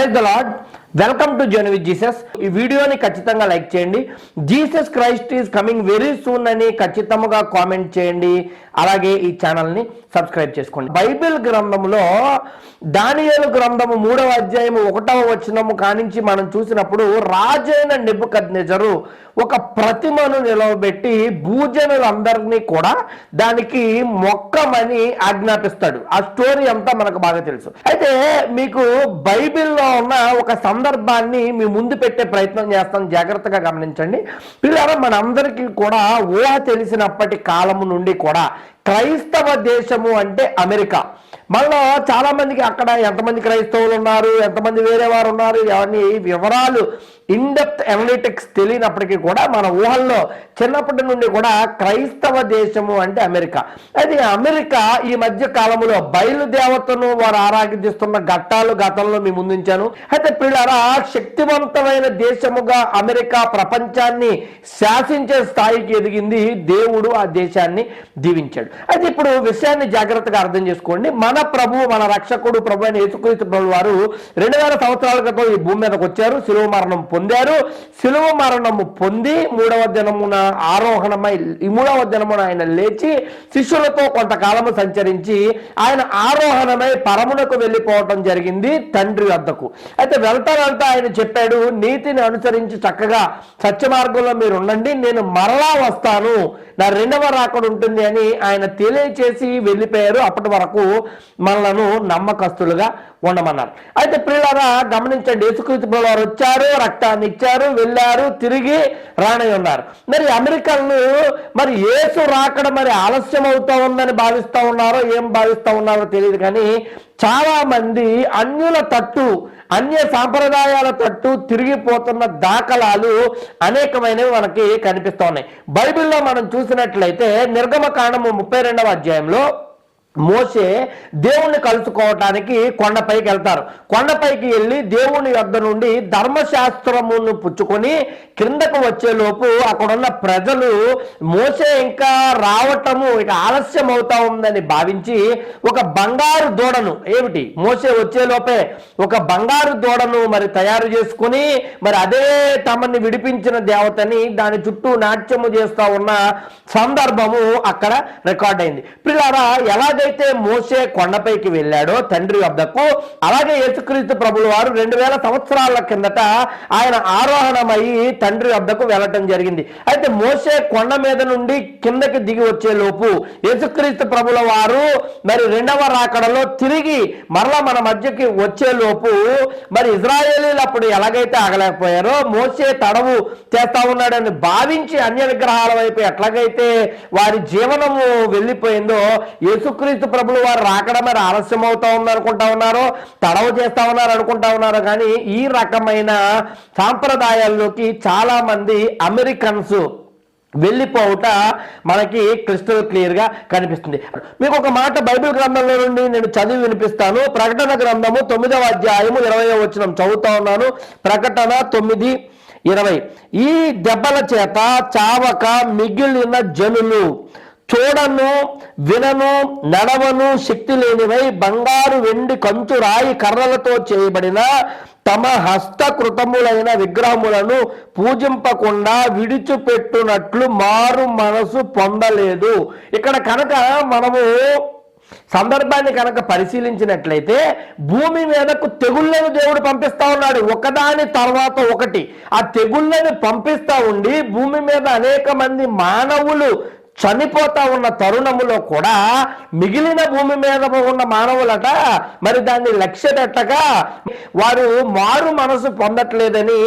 Praise the Lord. Welcome to journey with Jesus ఈ వీడియోని ఖచ్చితంగా లైక్ చేయండి. Jesus Christ is coming very soon అని ఖచ్చితంగా కామెంట్ చేయండి. అలాగే ఈ ఛానల్ని సబ్స్క్రైబ్ చేసుకోండి. బైబిల్ గ్రంథంలో దానియలు గ్రంథము మూడవ అధ్యాయము ఒకటవ వచనము కానించి మనం చూసినప్పుడు రాజైన నెబ్బుకద్నెజరు ఒక ప్రతిమను నిలవబెట్టి భూజనులందరినీ కూడా దానికి మొక్కమని ఆజ్ఞాపిస్తాడు. ఆ స్టోరీ అంతా మనకు బాగా తెలుసు. అయితే మీకు బైబిల్లో ఉన్న ఒక సందర్భాన్ని మీ ముందు పెట్టే ప్రయత్నం చేస్తాం జాగ్రత్తగా గమనించండి. పిల్లలు మనందరికీ కూడా ఊహ తెలిసినప్పటి కాలము నుండి కూడా క్రైస్తవ దేశము అంటే అమెరికా. మళ్ళా చాలా మందికి అక్కడ ఎంతమంది క్రైస్తవులు ఉన్నారు ఎంతమంది వేరే వారు ఉన్నారు ఇవన్నీ వివరాలు ఇన్డెప్త్ అనలిటిక్స్ తెలియనప్పటికీ కూడా మన ఊహల్లో చిన్నప్పటి నుండి కూడా క్రైస్తవ దేశము అంటే అమెరికా. అయితే అమెరికా ఈ మధ్య కాలంలో బయలుదేవతను వారు ఆరాధిస్తున్న ఘట్టాలు గతంలో మీ ముందుంచాను. అయితే పిల్లరా శక్తివంతమైన దేశముగా అమెరికా ప్రపంచాన్ని శాసించే స్థాయికి ఎదిగింది దేవుడు ఆ దేశాన్ని దీవించాడు. అయితే ఇప్పుడు విషయాన్ని జాగ్రత్తగా అర్థం చేసుకోండి. మన ప్రభు మన రక్షకుడు ప్రభు అయిన యేసుక్రీస్తు ప్రభు వారు రెండు వేల సంవత్సరాల క్రితం ఈ భూమి మీదకి వచ్చారు. శిలువ మరణం పొందారు. శిలువ మరణము పొంది మూడవ దినమున ఆరోహణమై ఈ మూడవ దినమున ఆయన లేచి శిష్యులతో కొంతకాలము సంచరించి ఆయన ఆరోహణమై పరమునకు వెళ్ళిపోవటం జరిగింది తండ్రి వద్దకు. అయితే వెళ్తా వెళ్తా ఆయన చెప్పాడు నీతిని అనుసరించి చక్కగా సత్య మార్గంలో మీరు ఉండండి నేను మరలా వస్తాను. నా రెండవ రాకడ ఉంటుంది అని ఆయన తెలియచేసి వెళ్ళిపోయారు. అప్పటి వరకు మనలను నమ్మకస్తులుగా ఉండమన్నారు. అయితే పిల్లరా గమనించండి. యేసుకృతి ప్రభువు వారు వచ్చారు రక్తాన్ని ఇచ్చారు వెళ్ళారు తిరిగి రానై ఉన్నారు. మరి అమెరికన్లు మరి యేసు రాకడ మరి ఆలస్యం అవుతా ఉందని భావిస్తూ ఉన్నారో ఏం భావిస్తూ ఉన్నారో తెలియదు కానీ చాలా మంది అన్యుల తట్టు అన్య సాంప్రదాయాల తట్టు తిరిగిపోతున్న దాఖలాలు అనేకమైనవి మనకి కనిపిస్తూ ఉన్నాయి బైబిల్లో మనం చూసినట్లయితే నిర్గమ కాండము ముప్పై రెండవ అధ్యాయంలో మోసే దేవుణ్ణి కలుసుకోవటానికి కొండపైకి వెళ్తారు. కొండపైకి వెళ్ళి దేవుని యొద్ద నుండి ధర్మశాస్త్రమును పుచ్చుకొని క్రిందకు వచ్చేలోపు అక్కడున్న ప్రజలు మోసే ఇంకా రావటము ఇక ఆలస్యం అవుతా ఉందని భావించి ఒక బంగారు దూడను ఏమిటి? మోసే వచ్చేలోపే ఒక బంగారు దూడను మరి తయారు చేసుకుని మరి అదే తమని విడిపించిన దేవతని దాని చుట్టూ నాట్యము చేస్తా ఉన్న సందర్భము అక్కడ రికార్డ్ అయింది. పిల్లారా ఎలాగైతే మోసే కొండపైకి వెళ్ళాడో తండ్రి వద్దకు అలాగే యేసుక్రీస్తు ప్రభుల వారు రెండు వేల సంవత్సరాల కిందట ఆయన ఆరోహణమయ్యి తండ్రి వద్దకు వెళ్ళటం జరిగింది. అయితే మోసే కొండ మీద నుండి కిందకి దిగి వచ్చే లోపు యేసుక్రీస్తు ప్రభుల వారు మరి రెండవ రాకడలో తిరిగి మరలా మన మధ్యకి వచ్చే లోపు మరి ఇజ్రాయేలీలు అప్పుడు ఎలాగైతే ఆగలేకపోయారో మోసే తడవు చేస్తా ఉన్నాడని భావించి అన్య విగ్రహాల వైపు ఎట్లాగైతే వారి జీవనము వెళ్ళిపోయిందో యేసుక్రీస్తు ప్రభులు వారు రాకడ మరి ఆలస్యం అవుతా ఉంది అనుకుంటా ఉన్నారో తడవ చేస్తా ఉన్నారు అనుకుంటా ఉన్నారు. కానీ ఈ రకమైన సాంప్రదాయాల్లోకి చాలా మంది అమెరికన్స్ వెళ్ళిపోవుట మనకి క్రిస్టల్ క్లియర్గా కనిపిస్తుంది. మీకు ఒక మాట బైబిల్ గ్రంథంలో నుండి నేను చదివి వినిపిస్తాను. ప్రకటన గ్రంథము తొమ్మిదవ అధ్యాయము ఇరవై వచ్చిన చదువుతా ఉన్నాను. ప్రకటన తొమ్మిది ఇరవై. ఈ దెబ్బల చేత చావక మిగిలిన జనులు చూడను వినను నడవను శక్తి లేనివై బంగారు వెండి కంచు రాయి కర్రలతో చేయబడిన తమ హస్తకృతములైన విగ్రహములను పూజింపకుండా విడిచిపెట్టునట్లు మారు మనసు పొందలేదు. ఇక్కడ కనుక మనము సందర్భాన్ని కనుక పరిశీలించినట్లయితే భూమి మీదకు తెగుళ్ళను దేవుడు పంపిస్తా ఉన్నాడు. ఒకదాని తర్వాత ఒకటి. ఆ తెగుళ్ళని పంపిస్తా ఉండి భూమి మీద అనేక మంది మానవులు చనిపోతా ఉన్న తరుణములో కూడా మిగిలిన భూమి మీద ఉన్న మానవులట మరి దాన్ని లక్ష్య వారు మారు మనసు పొందట్లేదని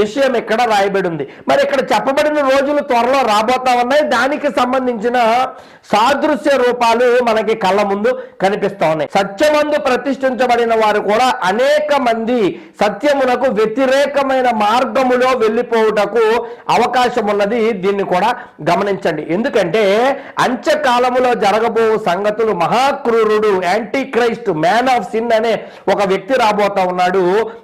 విషయం ఇక్కడ రాయబడి ఉంది మరి ఇక్కడ చెప్పబడిన రోజులు త్వరలో రాబోతా ఉన్నాయి. దానికి సంబంధించిన సాదృశ్య రూపాలు మనకి కళ్ళ ముందు కనిపిస్తా ఉన్నాయి. సత్యమందు ప్రతిష్ఠించబడిన వారు కూడా అనేక మంది సత్యమునకు వ్యతిరేకమైన మార్గములో వెళ్ళిపోవుటకు అవకాశం ఉన్నది దీన్ని కూడా గమనించండి. ఎందుకంటే అంటే అంత్యకాలములో జరగబో సంగతులు మహాక్రూరుడు antichrist man of sin అనే ఒక వ్యక్తి రాబోతా ఉన్నాడు.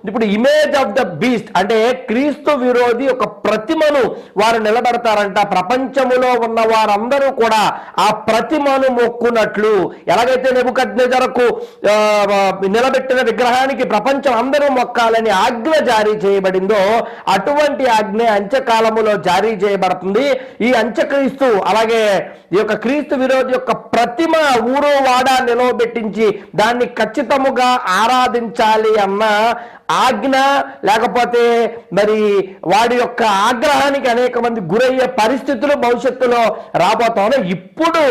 ఇప్పుడు ఇమేజ్ ఆఫ్ ద బీస్ట్ అంటే క్రీస్తు విరోధి ఒక ప్రతిమను వారు నిలబెడతారంట. ప్రపంచములో ఉన్న వారందరూ కూడా ఆ ప్రతిమను మొక్కున్నట్లు ఎలాగైతే నెబుకద్నెజరకు నిలబెట్టిన విగ్రహానికి ప్రపంచం అందరూ మొక్కాలని ఆజ్ఞ జారీ చేయబడిందో అటువంటి ఆజ్ఞ అంత్యకాలములో జారీ చేయబడుతుంది. ఈ అంత్యక్రీస్తు అలాగే ఈ యొక్క క్రీస్తు విరోధి యొక్క ప్రతిమ ఊరు వాడ నిలవబెట్టించి దాన్ని ఖచ్చితముగా ఆరాధించాలి అన్న ఆజ్ఞ లేకపోతే మరి వాడి యొక్క ఆగ్రహానికి అనేక మంది గురయ్యే పరిస్థితులు భవిష్యత్తులో రాబోతా ఇప్పుడు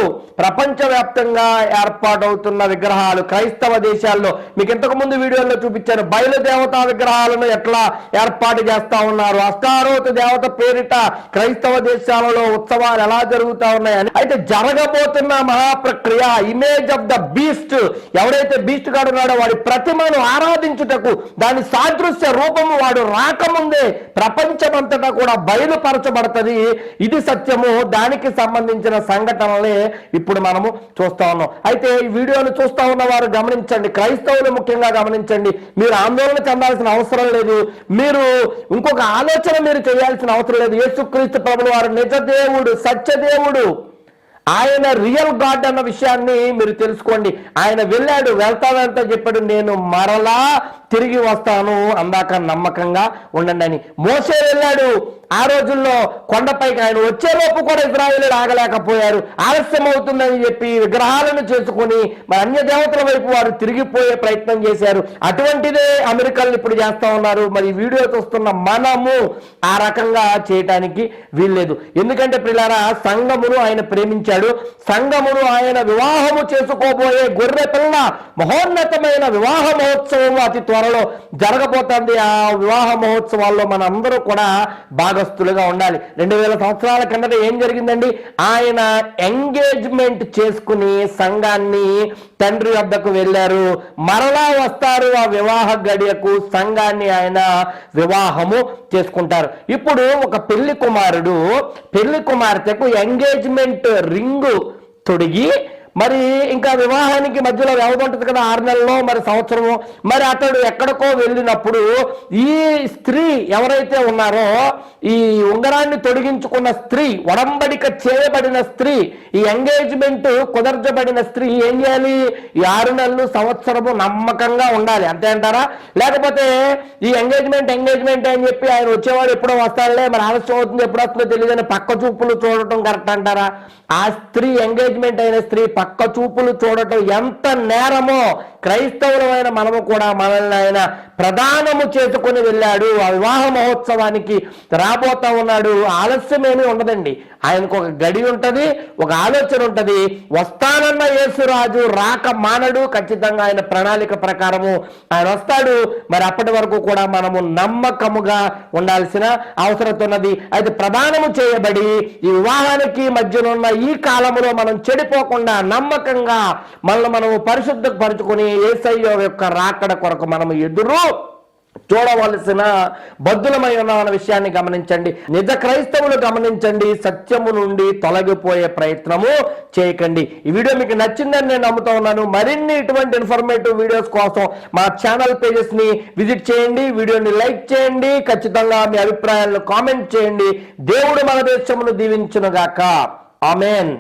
ప్రపంచవ్యాప్తంగా ఏర్పాటవుతున్న విగ్రహాలు క్రైస్తవ దేశాల్లో మీకు ఇంతకు ముందు వీడియోలో చూపించాను బయలుదేవతా విగ్రహాలను ఎట్లా ఏర్పాటు చేస్తా ఉన్నారు అష్టారోత దేవత పేరిట క్రైస్తవ దేశాలలో ఉత్సవాలు ఎలా జరుగుతా ఉన్నాయని అయితే జరగబోతున్న మహాప్రక్రియ ఇమేజ్ ఆఫ్ ద బీస్ట్ ఎవడైతే బీస్ట్ గాడు ఉన్నాడో వాడి ప్రతిమను ఆరాధించుటకు దాని సాదృశ్య రూపము వాడు రాకముందే ప్రపంచమంతటా కూడా బయలుపరచబడుతుంది. ఇది సత్యము. దానికి సంబంధించిన సంఘటనలే ఇప్పుడు మనము చూస్తా ఉన్నాం. అయితే ఈ వీడియోను చూస్తా ఉన్న వారు గమనించండి. క్రైస్తవులు ముఖ్యంగా గమనించండి. మీరు ఆందోళన చెందాల్సిన అవసరం లేదు. మీరు ఇంకొక ఆలోచన మీరు చేయాల్సిన అవసరం లేదు. యేసుక్రీస్తు ప్రభులు వారు నిజదేవుడు సత్యదేవుడు. ఆయన రియల్ గాడ్ అన్న విషయాన్ని మీరు తెలుసుకోండి. ఆయన వెళ్ళాడు వెళ్తా వెళ్తా చెప్పాడు నేను మరలా తిరిగి వస్తాను అందాక నమ్మకంగా ఉండండి అని మోసే వెళ్ళాడు. ఆ రోజుల్లో కొండపైకి ఆయన వచ్చేలోపు కూడా ఇజ్రాయిలు ఆగలేకపోయారు. ఆలస్యం అవుతుందని చెప్పి విగ్రహాలను చేసుకుని మరి అన్య దేవతల వైపు వారు తిరిగిపోయే ప్రయత్నం చేశారు. అటువంటిదే అమెరికాలు ఇప్పుడు చేస్తా ఉన్నారు. మరి వీడియో చూస్తున్న మనము ఆ రకంగా చేయటానికి వీల్లేదు. ఎందుకంటే పిల్లారా సంఘమును ఆయన ప్రేమించాడు. సంఘమును ఆయన వివాహము చేసుకోబోయే గొర్రె పిల్ల మహోన్నతమైన వివాహ మహోత్సవము అతి త్వరలో జరగబోతుంది ఆ వివాహ మహోత్సవాల్లో మనందరూ కూడా భాగస్థులుగా ఉండాలి. రెండు వేల సంవత్సరాల కిందట ఏం జరిగిందండి? ఆయన ఎంగేజ్మెంట్ చేసుకుని సంఘాన్ని తండ్రి వద్దకు వెళ్ళారు. మరలా వస్తారు ఆ వివాహ గడియకు సంఘాన్ని ఆయన వివాహము చేసుకుంటారు. ఇప్పుడు ఒక పెళ్ళి కుమారుడు పెళ్ళి కుమార్తెకు ఎంగేజ్మెంట్ రింగు తొడిగి మరి ఇంకా వివాహానికి మధ్యలో వ్యవధి ఉంటుంది కదా ఆరు నెలలో మరి సంవత్సరము. మరి అతడు ఎక్కడికో వెళ్ళినప్పుడు ఈ స్త్రీ ఎవరైతే ఉన్నారో ఈ ఉంగరాన్ని తొడిగించుకున్న స్త్రీ ఒడంబడిక చేయబడిన స్త్రీ ఈ ఎంగేజ్మెంట్ కుదర్చబడిన స్త్రీ ఏం చేయాలి? ఈ ఆరు నెలలు సంవత్సరము నమ్మకంగా ఉండాలి. అంతే అంటారా? లేకపోతే ఈ ఎంగేజ్మెంట్ ఎంగేజ్మెంట్ అని చెప్పి ఆయన వచ్చేవాడు ఎప్పుడో వస్తాడులే మరి ఆలస్యం అవుతుంది ఎప్పుడు వస్తుందో తెలియదని పక్క చూపులు చూడటం కరెక్ట్ అంటారా? ఆ స్త్రీ ఎంగేజ్మెంట్ అయిన స్త్రీ పక్క చూపులు చూడటం ఎంత నేరమో క్రైస్తవులమైన మనము కూడా మనల్ని ఆయన ప్రధానము చేసుకుని వెళ్ళాడు. ఆ వివాహ మహోత్సవానికి రాబోతా ఉన్నాడు. ఆలస్యమేమీ ఉండదండి. ఆయనకు ఒక గడి ఉంటుంది ఒక ఆలోచన ఉంటుంది. వస్తానన్న యేసురాజు రాక మానడు. ఖచ్చితంగా ఆయన ప్రణాళిక ప్రకారము ఆయన వస్తాడు. మరి అప్పటి వరకు కూడా మనము నమ్మకముగా ఉండాల్సిన అవసరం ఉన్నది. అయితే ప్రదానము చేయబడి ఈ వివాహానికి మధ్యనున్న ఈ కాలంలో మనం చెడిపోకుండా నమ్మకంగా మనల్ని మనము పరిశుద్ధపరుచుకొని ఏసయ్య యొక్క రాకడ కొరకు మనం ఎదురు చూడవలసిన బద్దులమై ఉన్నామన్న విషయాన్ని గమనించండి. నిజ క్రైస్తవులు గమనించండి. సత్యము నుండి తొలగిపోయే ప్రయత్నము చేయకండి. ఈ వీడియో మీకు నచ్చిందని నేను నమ్ముతా ఉన్నాను. మరిన్ని ఇటువంటి ఇన్ఫర్మేటివ్ వీడియోస్ కోసం మా ఛానల్ పేజెస్ని విజిట్ చేయండి. వీడియోని లైక్ చేయండి. ఖచ్చితంగా మీ అభిప్రాయాలను కామెంట్ చేయండి. దేవుడు మన దేశమును దీవించునుగాక. ఆమెన్